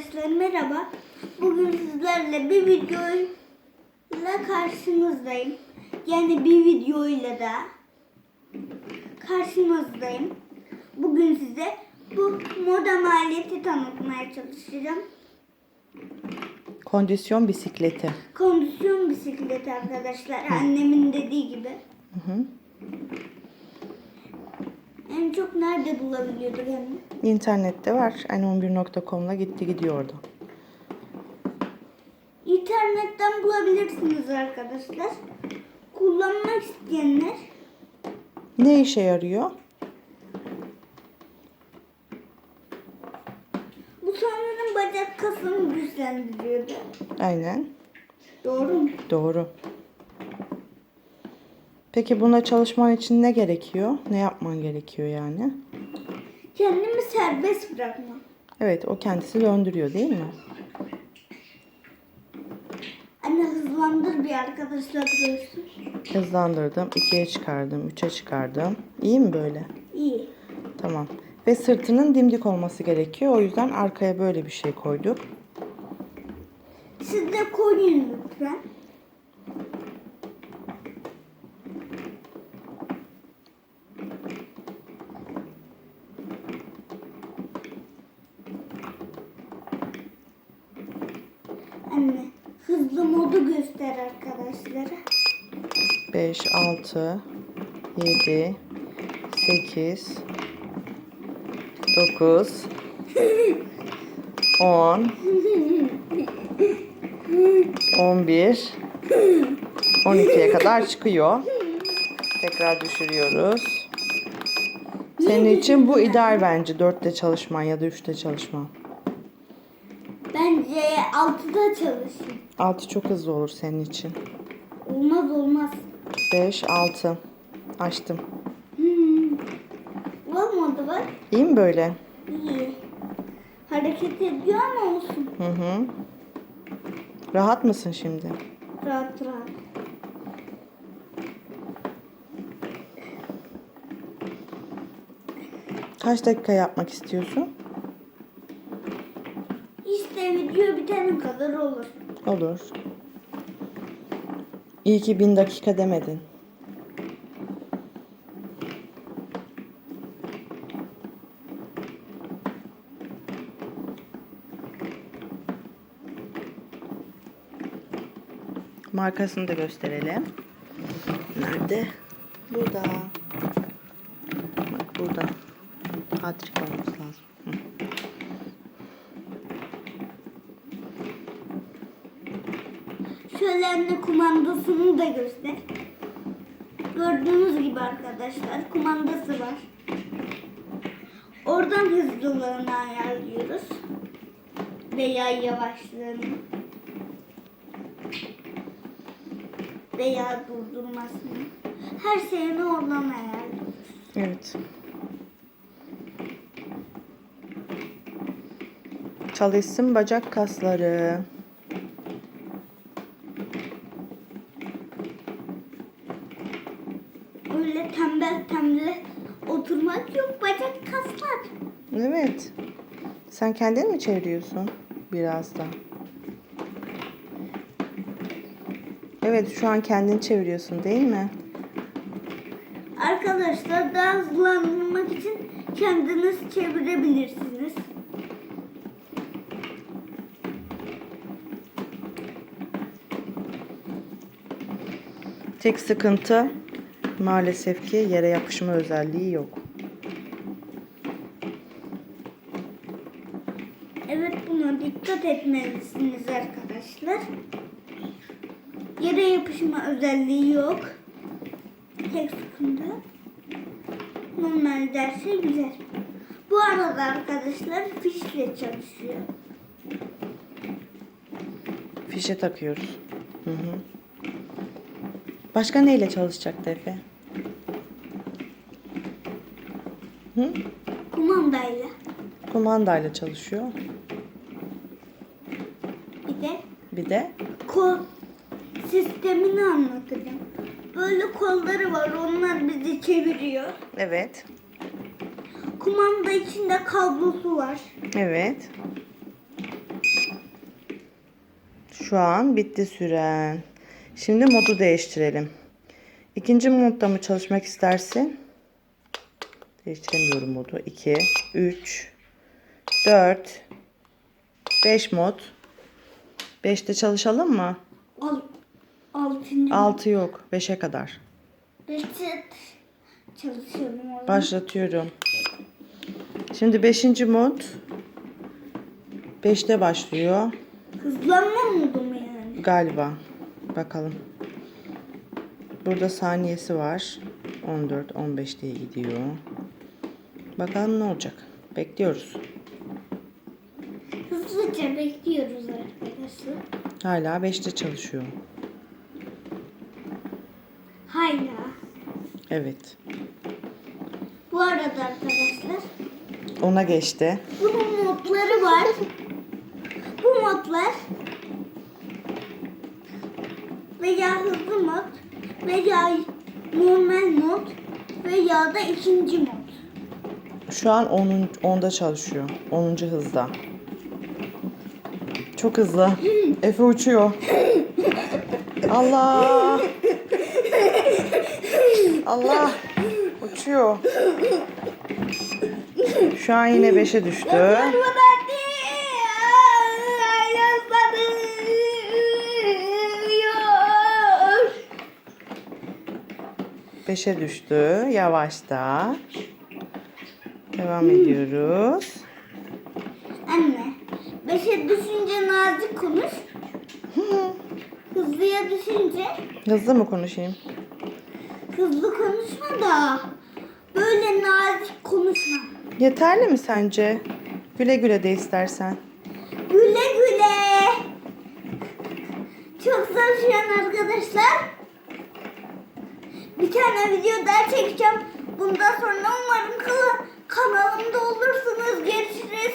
Arkadaşlar merhaba. Bugün sizlerle bir videoyla karşınızdayım. Yani bir videoyla da karşınızdayım. Bugün size bu modem aleti tanıtmaya çalışacağım. Kondisyon bisikleti. Kondisyon bisikleti arkadaşlar. Annemin dediği gibi. Hı hı. En çok nerede bulabiliyorduk anne? İnternette var. n11.com'la gitti gidiyor orada. İnternetten bulabilirsiniz arkadaşlar. Kullanmak isteyenler Ne işe yarıyor? bu sanırım bacak kasını güçlendiriyordu. Aynen. Doğru mu? Doğru. Peki buna çalışman için ne gerekiyor? Ne yapman gerekiyor yani? Kendimi serbest bırakma. Evet o kendisi döndürüyor değil mi? Anne hızlandır bir arkadaşlar görsün. Hızlandırdım. 2'ye çıkardım. 3'e çıkardım. İyi mi böyle? İyi. Tamam. Ve sırtının dimdik olması gerekiyor. O yüzden arkaya böyle bir şey koyduk. Siz de koyun lütfen. Anne modu göster arkadaşlara. 5, 6, 7, 8, 9, 10, 11, 12'ye kadar çıkıyor. Tekrar düşürüyoruz. Senin için bu ideal bence. 4'te çalışman ya da 3'te çalışman. Bence altıda çalışın. 6 çok hızlı olur senin için. Olmaz olmaz. 5, 6. Açtım. Hmm. Olmadı bak. İyi mi böyle? İyi. Hareket ediyor ama olsun. Hı hı. Rahat mısın şimdi? Rahat rahat. Kaç dakika yapmak istiyorsun? İşte video bitene kadar olur. Olur. İyi ki bin dakika demedin. Markasını da gösterelim. Nerede? Burada. Bak burada. Hatrik olması lazım. Anne kumandasını da göster. Gördüğünüz gibi arkadaşlar kumandası var. Oradan hızlılığını ayarlıyoruz. Veya yavaşlığını. Veya durdurmasını. Her şeyini oradan ayarlıyoruz. Evet. Çalışsın bacak kasları. Öyle tembel tembel oturmak yok bacak kaslar. Evet. Sen kendin mi çeviriyorsun? Biraz da. Evet şu an kendin çeviriyorsun değil mi? Arkadaşlar daha hızlandırmak için kendiniz çevirebilirsiniz. Tek sıkıntı maalesef ki yere yapışma özelliği yok. Evet buna dikkat etmelisiniz arkadaşlar. Yere yapışma özelliği yok. Tek sıkıntı. Normal derse güzel. Bu arada arkadaşlar fişle çalışıyor. Fişe takıyoruz. Hı hı. Başka neyle çalışacak Efe? Hı? Kumandayla. Kumandayla çalışıyor. Bir de Bir de kol sistemini anlatacağım. Böyle kolları var. Onlar bizi çeviriyor. evet. Kumanda içinde kablosu var. Evet. Şu an bitti süren. Şimdi modu değiştirelim. İkinci modda mı çalışmak istersin? Değiştiremiyorum modu. 2, 3, 4, 5 mod. 5'te çalışalım mı? Al, altıncı. 6 yok. 5'e kadar. Çalışıyorum. Başlatıyorum. Şimdi 5. mod 5'te başlıyor Hızlanma modu mu yani? galiba. Bakalım. Burada saniyesi var. 14, 15 diye gidiyor. Bakalım ne olacak. Bekliyoruz. Hızlıca bekliyoruz arkadaşlar. Hala 5'te çalışıyor. Hala. Evet. Bu arada arkadaşlar Ona geçti. bunun modları var. Bu modlar veya hızlı mod veya normal mod veya da ikinci mod. Şu an 10. 10'da çalışıyor. 10. hızda. Çok hızlı. Efe uçuyor. Allah. Allah. Uçuyor. Şu an yine 5'e düştü. 5'e düştü. Yavaşta. Devam ediyoruz. Anne, beşe düşünce nazik konuş. Hızlıya düşünce Hızlı mı konuşayım? hızlı konuşma da böyle nazik konuşma. Yeterli mi sence? Güle güle de istersen. Güle güle. Çok çalışıyorum arkadaşlar. Bir tane video daha çekeceğim. Bundan sonra Kanalımda olursunuz. Görüşürüz.